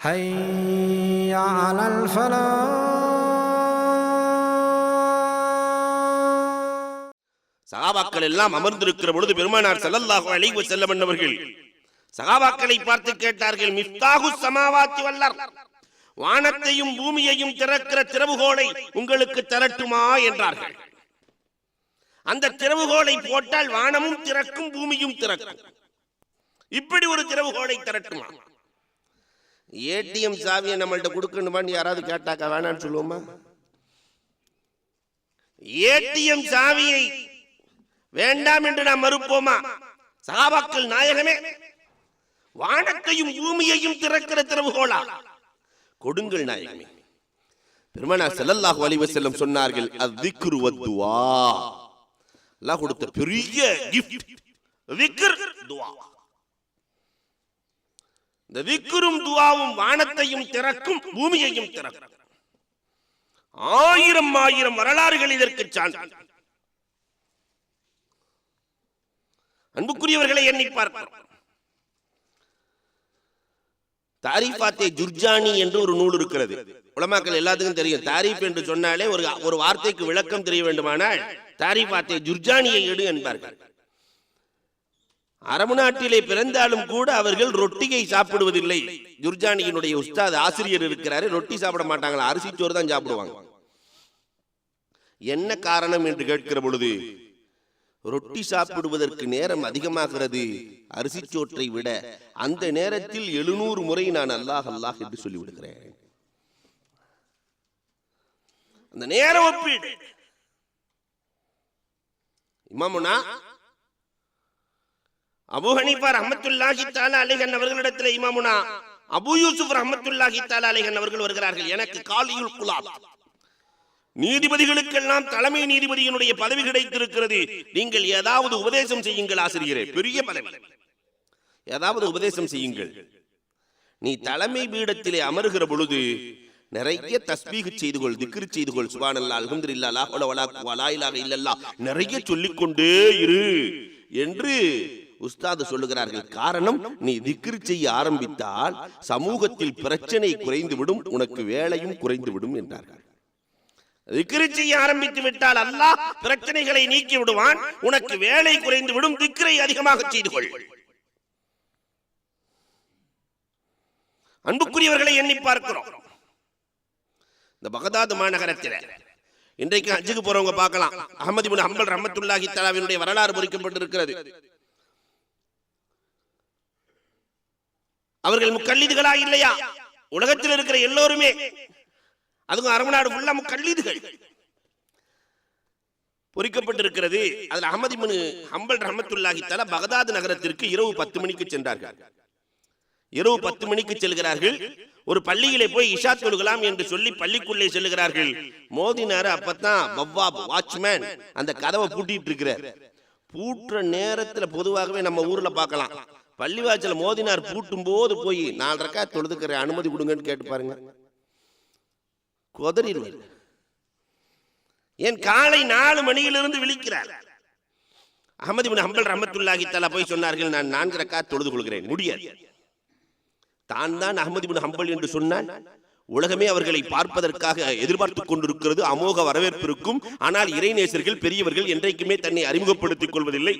حي على الفلاح சகாபாக்கள் எல்லாம் அமர்ந்திருக்கிற பொழுது பெருமானார் ஸல்லல்லாஹு அலைஹி வஸல்லம் என்பவர்கள் சகாபாக்களை பார்த்து கேட்டார்கள் மிஃப்தாஹு சமாவாத்தி வல்லர் வானத்தையும் பூமியையும் திறக்கிற திறவுகோலை உங்களுக்கு தரட்டுமா என்றார்கள் அந்த திறவுகோலை போட்டால் வானமும் திறக்கும் பூமியும் திறக்கும் இப்படி ஒரு திறவுகோலை திரட்டுமா ஏடிஎம் சாவியை நம்மள்ட்ட கொடுக்கணுமான்னு யாராவது கேட்டாக்கா வேணான்னு சொல்லுவோமா? ஏடிஎம் சாவியை வேண்டாம் என்று நாம் மறுப்போமா? சாபாக்கள் நாயகமே வானத்தையும் பூமியையும் திறக்கிற திறவுகோளா? கொடுங்கள் நாயகமே. பெருமானார் ஸல்லல்லாஹு அலைஹி செல்லம் சொன்னார்கள் அஸ்ஸிக்ரு வத்துவா. அல்லாஹ் கொடுத்த பெரிய கிஃப்ட் விக்ர் துவா இந்த விக்குரும் துவாவும் வானத்தையும் திறக்கும் பூமியையும் திறக்கும். ஆயிரம் ஆயிரம் வரலாறுகள் இதற்கு சான்று. அன்புக்குரியவர்களை எண்ணி பார்க்கிறோம் தாரிஃபாத்தே ஜுர்ஜானி என்று ஒரு நூல் இருக்கிறது. உலமாக்கள் எல்லாத்துக்கும் தெரியும். தாரிஃப் என்று சொன்னாலே ஒரு ஒரு வார்த்தைக்கு விளக்கம் தெரிய வேண்டுமானால் தாரிஃபாத்தே ஜுர்ஜானியை எடு என்பார்கள். அரபு நாட்டிலே பிறந்தாலும் கூட அவர்கள் ரொட்டியை சாப்பிடுவதில்லை. துர்ஜானியினுடைய உஸ்தாத் ஆசிரியர் இருக்கிறாரு ரொட்டி சாப்பிட மாட்டாங்களா? அரிசி சோறு தான் சாப்பிடுவாங்க. என்ன காரணம் என்று கேட்கிற பொழுது ரொட்டி சாப்பிடுவதற்கு நேரம் அதிகமாகிறது. அரிசி சோற்றை விட அந்த நேரத்தில் எழுநூறு முறை நான் அல்லாஹ் அல்லாஹ் என்று சொல்லிவிடுகிறேன் அந்த நேரம் ஒப்பீடு. இமாமுனா அபு ஹனீஃபா ரஹ்மத்துல்லாஹி தஆலா அலைஹன் அவர்களிடத்தில் இமாமுனா அபு யூசுப் ரஹமத்துல்லாஹி தாலா அலைஹன் அவர்கள் வருகிறார்கள். எனக்கு காலியுல் குலாப். நீதிபதிகளுக்கெல்லாம் தலைமை நீதிபதியினுடைய பதவி கிடைத்திருக்கிறது. நீங்கள் ஏதாவது உபதேசம் செய்யுங்கள் ஆசிரியரே. பெரிய பதவி. ஏதாவது உபதேசம் செய்யுங்கள். நீ தலைமை பீடத்திலே அமர்கிற பொழுது நிறைய தஸ்பீக செய்து கொள் திக்ரு செய்து கொள் சுபானல்லா அல்ஹம்துலில்லாஹ் இல்லா இல்லல்லா நிறைய சொல்லிக்கொண்டே இரு. என்று உஸ்தாது சொல்லுகிறார்கள் காரணம் நீ திக்ரு செய்ய ஆரம்பித்தால் சமூகத்தில் பிரச்சனை குறைந்துவிடும் உனக்கு வேலையும் குறைந்துவிடும் என்றார்கள். திக்ரு செய்ய ஆரம்பித்து விட்டால் அல்லாஹ் பிரச்சனைகளை நீக்கி விடுவான் உனக்கு வேலை குறைந்து விடும் திக்ரை அதிகமாக செய்து கொள். அன்புக்குரியவர்களை எண்ணி பார்க்கிறோம். இந்த பகதாது மாநகரத்தில் இன்றைக்கு அஜுக்கு போறவங்க பார்க்கலாம். அகமது இப்னு ஹம்பல் ரஹ்மத்துல்லாஹி தலாவினுடைய வரலாறு பொறிக்கப்பட்டிருக்கிறது. அவர்கள் முக்கல்லீதுகளா இல்லையா? உலகத்தில் இருக்கிற எல்லோருமே. அதுவும் அரபு நாடு ஃபுல்லா முக்கல்லீதுகள். பொறிக்கப்பட்டிருக்கிறது. அதில் அகமது மனு ஹம்பல் ரஹமத்துல்லாஹி தஆலா பகதாது நகரத்திற்கு இரவு பத்து மணிக்கு சென்றார்கள். இரவு பத்து மணிக்கு செல்கிறார்கள். ஒரு பள்ளியிலே போய் இஷா தொழுகலாம் என்று சொல்லி பள்ளிக்குள்ளே செல்கிறார்கள். மோதினாரு அப்பத்தான் பவ்வாப் வாட்ச்மேன். அந்த கதவை பூட்டிட்டு இருக்கிறார். பூட்டுற நேரத்தில் பொதுவாகவே நம்ம ஊர்ல பார்க்கலாம். பள்ளிவாசல மோதினார் பூட்டும் போது போய் நாலு ரக்கா தொழுதுக்கிற அனுமதி கொடுங்கன்னு கேட்டு பாருங்க. கொதறிடுவார். என் காலை நாலு மணியிலிருந்து விழிக்கிறார். அகமது பின் ஹம்பல் ரஹமத்துல்லாஹி போய் சொன்னார்கள் நான் நான்கு ரக்கா தொழுது கொள்கிறேன். முடியாது. தான் தான் அகமது பின் ஹம்பல் என்று சொன்னான். உலகமே அவர்களை பார்ப்பதற்காக எதிர்பார்த்துக் கொண்டிருக்கிறது அமோக வரவேற்பு இருக்கும். ஆனால் இறைநேசர்கள் பெரியவர்கள் என்றைக்குமே தன்னை அறிமுகப்படுத்திக் கொள்வதில்லை.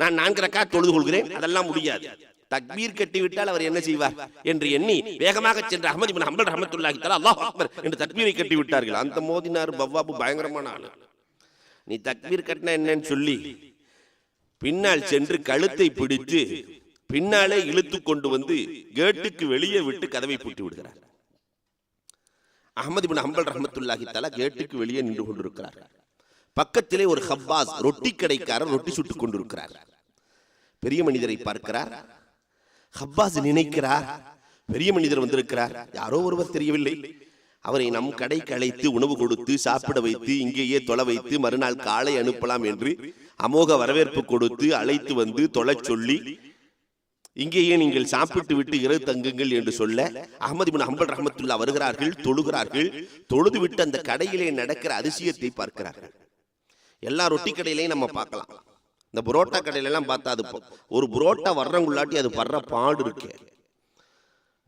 நான் நான்கு ரக்கா தொழுது கொள்கிறேன் அதெல்லாம் முடியாது. தக்பீர் கட்டிவிட்டால் அவர் என்ன செய்வார் என்று எண்ணி வேகமாக சென்ற அகமது பின் ஹம்பல் ரஹமத்துல்லாஹி தஆலா அல்லாஹ் அக்பர் என்று தக்பீரை கட்டி விட்டார்கள் அந்த மோதினார் பவ்வாபு பயங்கரமான ஆளு. நீ தக்பீர் கட்டின என்னன்னு சொல்லி பின்னால் சென்று கழுத்தை பிடித்து பின்னாலே இழுத்து கொண்டு வந்து கேட்டுக்கு வெளியே விட்டு கதவை பூட்டி விடுகிறார். அகமது பின் ஹம்பல் ரஹமத்துல்லாஹி தலா கேட்டுக்கு வெளியே நின்று கொண்டிருக்கிறார். பக்கத்திலே ஒரு ஹப்பாஸ் ரொட்டி கடைக்காரர் ரொட்டி சுட்டுக் கொண்டிருக்கிறார். பெரிய மனிதரை பார்க்கிறார். ஹப்பாஸ் நினைக்கிறார். பெரிய மனிதர் வந்திருக்கிறார். யாரோ ஒருவர் தெரியவில்லை. அவரை நம் கடைக்கு அழைத்து உணவு கொடுத்து சாப்பிட வைத்து இங்கேயே தொலை வைத்து மறுநாள் காலை அனுப்பலாம் என்று அமோக வரவேற்பு கொடுத்து அழைத்து வந்து தொலை சொல்லி இங்கேயே நீங்கள் சாப்பிட்டு விட்டு இரவு தங்குங்கள் என்று சொல்ல அகமது பின் அம்பல் ரஹமத்துல்லா வருகிறார்கள் தொழுகிறார்கள். தொழுது விட்டு அந்த கடையிலே நடக்கிற அதிசயத்தை பார்க்கிறார்கள். எல்லா ரொட்டி கடையிலையும் நம்ம பார்க்கலாம். இந்த புரோட்டா கடையிலலாம் பார்த்தா அது ஒரு புரோட்டா வர்றவங்களாட்டி அது படுற பாடு இருக்கு.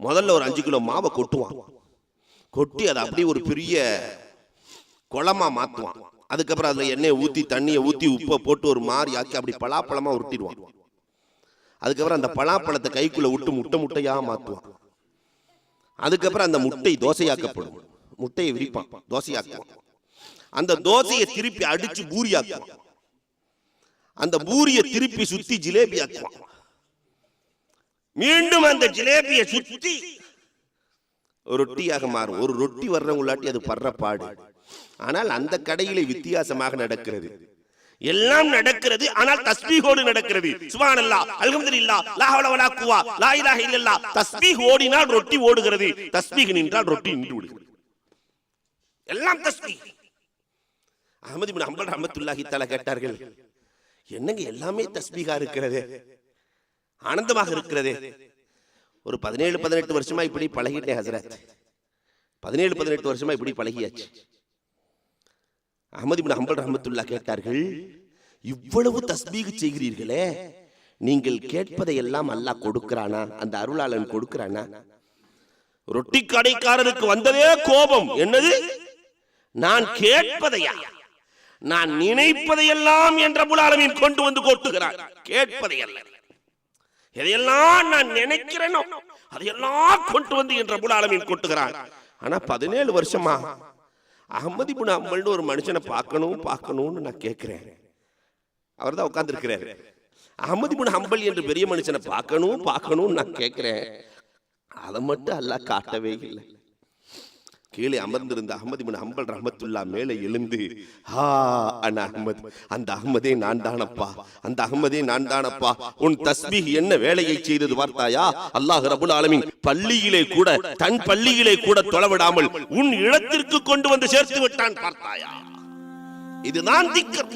முதல்ல ஒரு அஞ்சு கிலோ மாவை கொட்டுவான். கொட்டி அதை அப்படியே ஒரு பெரிய குளமாக மாற்றுவான் அதுக்கப்புறம் அதில் எண்ணெயை ஊற்றி தண்ணியை ஊற்றி உப்பை போட்டு ஒரு மாதிரி ஆக்கி அப்படி பலாப்பழமாக உருட்டிடுவான். அதுக்கப்புறம் அந்த பலாப்பழத்தை கைக்குள்ளே விட்டு முட்டை முட்டையாக மாற்றுவான் அதுக்கப்புறம் அந்த முட்டை தோசையாக்கப்படும். முட்டையை விரிப்பான் தோசையாக்குவான். அந்த தோசையை திருப்பி அடித்து பூரியாக்குவான். அந்த பூரியை திருப்பி சுத்தி ஜிலேபி ஆக்குவான் மீண்டும் அந்த ஜிலேபியை சுத்தி ரொட்டியாக மாறும். ஒரு ரொட்டி வர்றவங்களாட்டி அது படுற பாடு. ஆனால் அந்த கடையிலே வித்தியாசமாக நடக்கிறது. எல்லாம் நடக்கிறது. ஆனால் தஸ்பீகோடு நடக்கிறது. சுப்ஹானல்லாஹ் அல்ஹம்துலில்லாஹ் லா ஹவ்ல வலா குவா லா இலாஹ இல்லல்லாஹ் தஸ்பீக் ஓடினால் ரொட்டி ஓடுகிறது. தஸ்பீக் நின்றால் ரொட்டி நின்று விடுகிறது. எல்லாம் தஸ்பீக். அஹமது இப்னு ஹம்பல் ரஹ்மத்துல்லாஹி தஆலா கேட்டார்கள். என்னங்க எல்லாமே தஸ்பீகா இருக்கிறது? ஆனந்தமாக இருக்கிறது. ஒரு பதினேழு பதினெட்டு வருஷமா இப்படி பழகிட்டேன் ஹசரத். பதினேழு பதினெட்டு வருஷமா இப்படி பழகியாச்சு. அஹமது இப்னு ஹம்பல் ரஹ்மத்துல்லாஹ் கேட்டார்கள் இவ்வளவு தஸ்பீக் செய்கிறீர்களே நீங்கள் கேட்பதை எல்லாம் அல்லாஹ் கொடுக்கிறானா? அந்த அருளாளன் கொடுக்கிறானா? ரொட்டி கடைக்காரருக்கு வந்ததே கோபம். என்னது? நான் கேட்பதையா? நான் நினைப்பதையெல்லாம் என்ற புலாலமின் கொண்டு வந்து கொட்டுகிறார். கேட்பதை அல்ல எதையெல்லாம் நான் நினைக்கிறேனோ அதையெல்லாம் கொண்டு வந்து என்ற புலாலமின் கொட்டுகிறார். ஆனா பதினேழு வருஷமா அகமதி புன் அம்மல்னு ஒரு மனுஷனை பார்க்கணும் பார்க்கணும்னு நான் கேட்கிறேன். அவர் தான் உட்கார்ந்துருக்கிறாரு. அகமதி புன் அம்பல் என்று பெரிய மனுஷனை பார்க்கணும் பார்க்கணும்னு நான் கேட்கிறேன். அதை மட்டும் அல்ல காட்டவே இல்லை. கீழே அமர்ந்திருந்த அகமது பின் அம்பல் ரஹமத்துல்லா மேலே எழுந்து ஹா அண்ணா அகமது அந்த அகமதே நான் தானப்பா அந்த அகமதே நான் தானப்பா உன் தஸ்பீஹ் என்ன வேலையை செய்தது பார்த்தாயா? அல்லாஹ் ரபுல் ஆலமின் பள்ளியிலே கூட தன் பள்ளியிலே கூட தொலைவிடாமல் உன் இடத்திற்கு கொண்டு வந்து சேர்த்து விட்டான் பார்த்தாயா? இதுதான் திக்கர்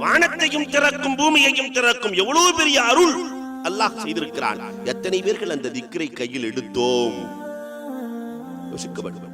வானத்தையும் திறக்கும் பூமியையும் திறக்கும் எவ்வளவு பெரிய அருள்! அல்லாஹ் செய்திருக்கிறான். எத்தனை பேர்கள் அந்த திக்கரை கையில் எடுத்தோம்? யோசிக்க வேண்டும்.